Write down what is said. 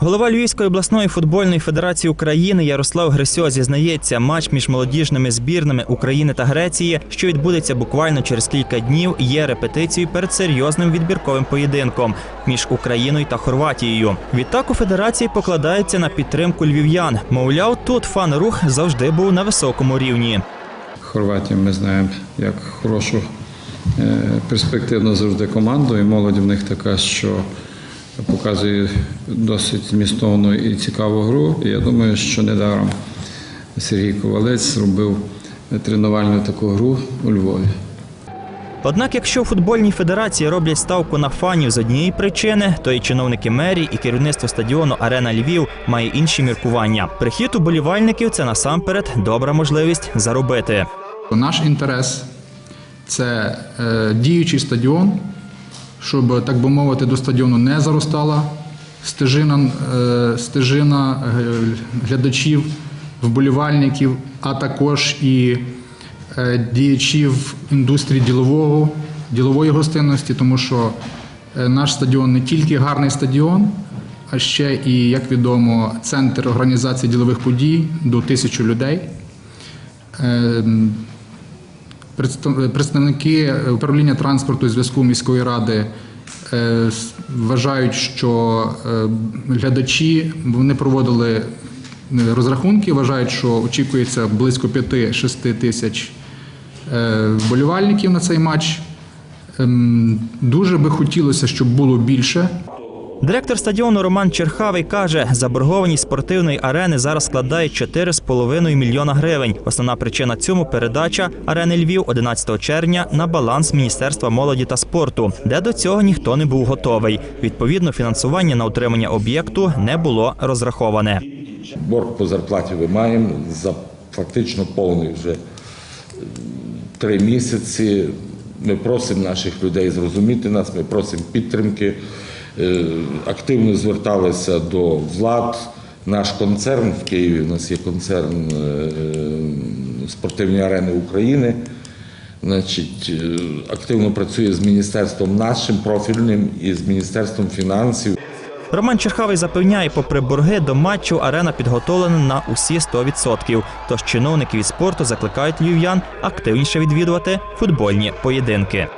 Голова Львівської обласної футбольної федерації України Ярослав Грисьо зізнається, матч між молодіжними збірними України та Греції, що відбудеться буквально через кілька днів, є репетицією перед серйозним відбірковим поєдинком між Україною та Хорватією. Відтак у федерації покладається на підтримку львів'ян. Мовляв, тут фан-рух завжди був на високому рівні. Хорватію ми знаємо як хорошу е, перспективну завжди команду, і молодь в них така, що показує досить змістовну і цікаву гру. І я думаю, що недаром Сергій Ковалець зробив тренувальну таку гру у Львові. Однак, якщо в футбольній федерації роблять ставку на фанів з однієї причини, то і чиновники мерії, і керівництво стадіону Арена Львів має інші міркування. Прихід уболівальників це насамперед добра можливість заробити. Наш інтерес це е, діючий стадіон, щоб, так би мовити, до стадіону не заростала стежина, е, стежина е, глядачів, вболівальників, а також і е, діячів індустрії ділового, ділової гостинності, тому що наш стадіон не тільки гарний стадіон, а ще і, як відомо, центр організації ділових подій до тисячі людей. Представ- Представники управління транспорту і зв'язку міської ради е, вважають, що е, глядачі вони проводили е, розрахунки, вважають, що очікується близько 5-6 тисяч е, вболівальників на цей матч. Ем, Дуже би хотілося, щоб було більше. Директор стадіону Роман Черхавий каже, заборгованість спортивної арени зараз складає 4,5 мільйона гривень. Основна причина цьому передача арени Львів 11 червня на баланс Міністерства молоді та спорту, де до цього ніхто не був готовий. Відповідно, фінансування на утримання об'єкту не було розраховане. Борг по зарплаті ми маємо за фактично повний вже три місяці. Ми просимо наших людей зрозуміти нас, ми просимо підтримки. Е, Активно зверталися до влад. Наш концерн в Києві, у нас є концерн е, спортивні арени України. Значить, е, активно працює з міністерством нашим профільним і з міністерством фінансів. Роман Черхавий запевняє, попри борги до матчу арена підготовлена на усі 100%. Тож чиновники від спорту закликають львів'ян активніше відвідувати футбольні поєдинки.